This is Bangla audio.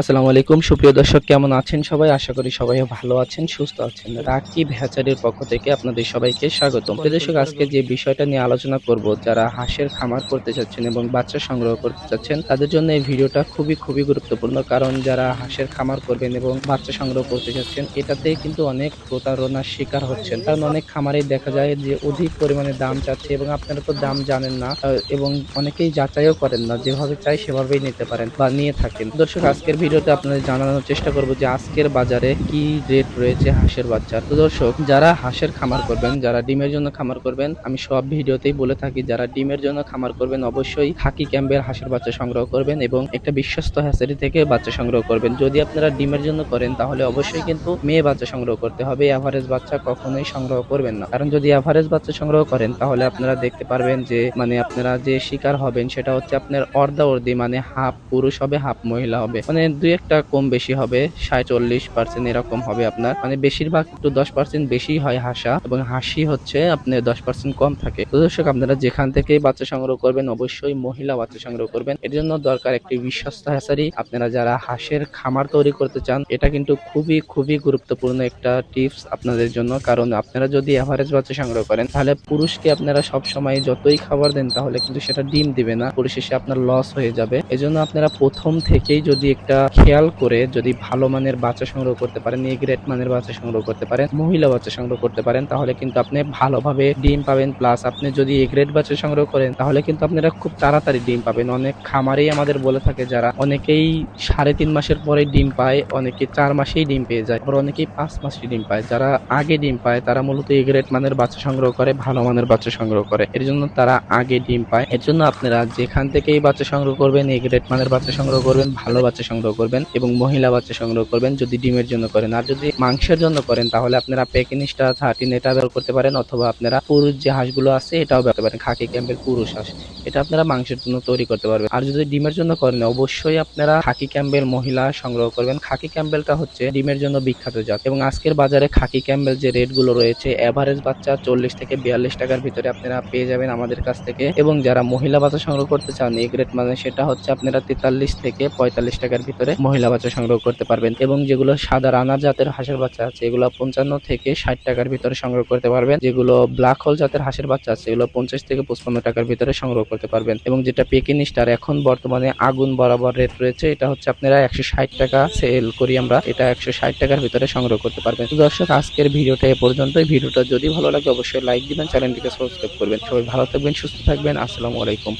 আসসালামু আলাইকুম। সুপ্রিয় দর্শক, কেমন আছেন সবাই? আশা করি সবাই ভালো আছেন, সুস্থ আছেন। রাকিব হ্যাচারির পক্ষ থেকে আপনাদের সবাইকে স্বাগতম। প্রিয় দর্শক, আজকে যে বিষয়টা নিয়ে আলোচনা করব, যারা হাঁসের খামার করতে চাচ্ছেন এবং বাচ্চা সংগ্রহ করতে চাচ্ছেন তাদের জন্য এই ভিডিওটা খুবই খুবই গুরুত্বপূর্ণ। কারণ যারা হাঁসের খামার করবেন এবং বাচ্চা সংগ্রহ করতে চাচ্ছেন এটাতে কিন্তু অনেক প্রতারণার শিকার হচ্ছেন। কারণ অনেক খামারেই দেখা যায় যে অধিক পরিমাণে দাম চাচ্ছে এবং আপনারা তো দাম জানেন না এবং অনেকেই যাচাইও করেন না। যেভাবে চাই সেভাবেই নিতে পারেন বা নিয়ে থাকেন। দর্শক, আজকের ভিডিওতে আপনাদের জানানোর চেষ্টা করব যে আজকের বাজারে কি রেট রয়েছে হাঁসের বাচ্চার। তো দর্শক, যারা হাঁসের খামার করবেন, যারা ডিমের জন্য খামার করবেন, আমি সব ভিডিওতেই বলে থাকি, যারা ডিমের জন্য খামার করবেন, অবশ্যই খাকি ক্যাম্পের হাঁসের বাচ্চা সংগ্রহ করবেন এবং একটা বিশ্বস্ত হ্যাচারি থেকে বাচ্চা সংগ্রহ করবেন। যদি আপনারা ডিমের জন্য করেন, তাহলে অবশ্যই কিন্তু মেয়ে বাচ্চা সংগ্রহ করতে হবে। এভারেজ বাচ্চা কখনোই সংগ্রহ করবেন না। কারণ যদি এভারেজ বাচ্চা সংগ্রহ করেন, তাহলে আপনারা দেখতে পারবেন যে মানে আপনারা যে শিকার হবেন, সেটা হচ্ছে আপনার অর্ধা অর্ধি মানে হাফ পুরুষ হবে, হাফ মহিলা হবে। মানে দুই একটা কম বেশি হবে ষাট চল্লিশ পার্সেন্ট এরকম হবে আপনার। মানে বেশিরভাগ একটু দশ পার্সেন্ট বেশি হয় হাসা এবং হাসি হচ্ছে আপনার দশ পার্সেন্ট কম থাকে। তো দর্শক, আপনারা যেখান থেকেই বাচ্চা সংগ্রহ করবেন, অবশ্যই মহিলা বাচ্চা সংগ্রহ করবেন। এর জন্য দরকার একটি বিশ্বস্ত হ্যাসারি আপনারা যারা হাঁসের খামার তৈরি করতে চান, এটা কিন্তু খুবই খুবই গুরুত্বপূর্ণ একটা টিপস আপনাদের জন্য। কারণ আপনারা যদি এভারেজ বাচ্চা সংগ্রহ করেন, তাহলে পুরুষকে আপনারা সব সময় যতই খাবার দেন, তাহলে কিন্তু সেটা ডিম দিবে না। পরিশেষে আপনার লস হয়ে যাবে। এজন্য আপনারা প্রথম থেকেই যদি একটা খেয়াল করে যদি ভালো মানের বাচ্চা সংগ্রহ করতে পারেন এ গ্রেড মানের বাচ্চা সংগ্রহ করতে পারেন, মহিলা বাচ্চা সংগ্রহ করতে পারেন, তাহলে কিন্তু আপনি ভালোভাবে ডিম পাবেন। প্লাস আপনি যদি এ গ্রেড বাচ্চা সংগ্রহ করেন, তাহলে কিন্তু আপনারা খুব তাড়াতাড়ি ডিম পাবেন। অনেক খামারেই আমাদের বলে থাকে যারা অনেকেই সাড়ে তিন মাসের পরে ডিম পায়, অনেকে চার মাসেই ডিম পেয়ে যায়, আবার অনেকেই পাঁচ মাসে ডিম পায়। যারা আগে ডিম পায়, তারা মূলত এ গ্রেড মানের বাচ্চা সংগ্রহ করে, ভালো মানের বাচ্চা সংগ্রহ করে। এর জন্য তারা আগে ডিম পায়। এর জন্য আপনারা যেখান থেকেই বাচ্চা সংগ্রহ করবেন এ গ্রেড মানের বাচ্চা সংগ্রহ করবেন, ভালো বাচ্চা সংগ্রহ করবেন এবং মহিলা বাচ্চা সংগ্রহ করবেন যদি ডিমের জন্য করেন। আর যদি মাংসের জন্য করেন, তাহলে আপনারা পেকিনিস্টা থার্টিন এটা ব্যবহার করতে পারেন অথবা আপনারা পুরুষ যে হাঁসগুলো আছে, এটাও ব্যবহার পারেন। খাকি ক্যাম্পের পুরুষ হাঁস, এটা আপনারা মাংসের জন্য তৈরি করতে পারবেন। আর যদি ডিমের জন্য করেন, অবশ্যই আপনারা খাকি ক্যাম্বেল মহিলা সংগ্রহ করবেন। খাকি ক্যাম্বেলটা হচ্ছে ডিমের জন্য বিখ্যাত জাত এবং আজকের বাজারে খাকি ক্যাম্বেল যে রেটগুলো রয়েছে এভারেজ বাচ্চা চল্লিশ থেকে বিয়াল্লিশ টাকার ভিতরে আপনারা পেয়ে যাবেন আমাদের কাছ থেকে। এবং যারা মহিলা বাচ্চা সংগ্রহ করতে চান এই গ্রেড মানে সেটা হচ্ছে আপনারা তেতাল্লিশ থেকে পঁয়তাল্লিশ টাকার ভিতরে মহিলা বাচ্চা সংগ্রহ করতে পারবেন এবং যেগুলো সাদা রানার জাতের হাঁসের বাচ্চা আছে, এগুলো পঞ্চান্ন থেকে ষাট টাকার ভিতরে সংগ্রহ করতে পারবেন। যেগুলো ব্ল্যাক হোল জাতের হাঁসের বাচ্চা আছে, এগুলো পঞ্চাশ থেকে পঁচপান্ন টাকার ভিতরে সংগ্রহ করতে পারবেন। এবং যেটা পেকিং স্টার এখন বর্তমানে আগুন বরাবর রেট রয়েছে, এটা হচ্ছে আপনারা একশো ষাট টাকা সেল করি আমরা, এটা একশো ষাট টাকার ভিতরে সংগ্রহ করতে পারবেন। দর্শক, আজকের ভিডিওটা এ পর্যন্ত ভিডিওটা যদি ভালো লাগে, অবশ্যই লাইক দিবেন চ্যানেলটিকে সাবস্ক্রাইব করবেন। সবাই ভালো থাকবেন, সুস্থ থাকবেন। আসসালামু আলাইকুম।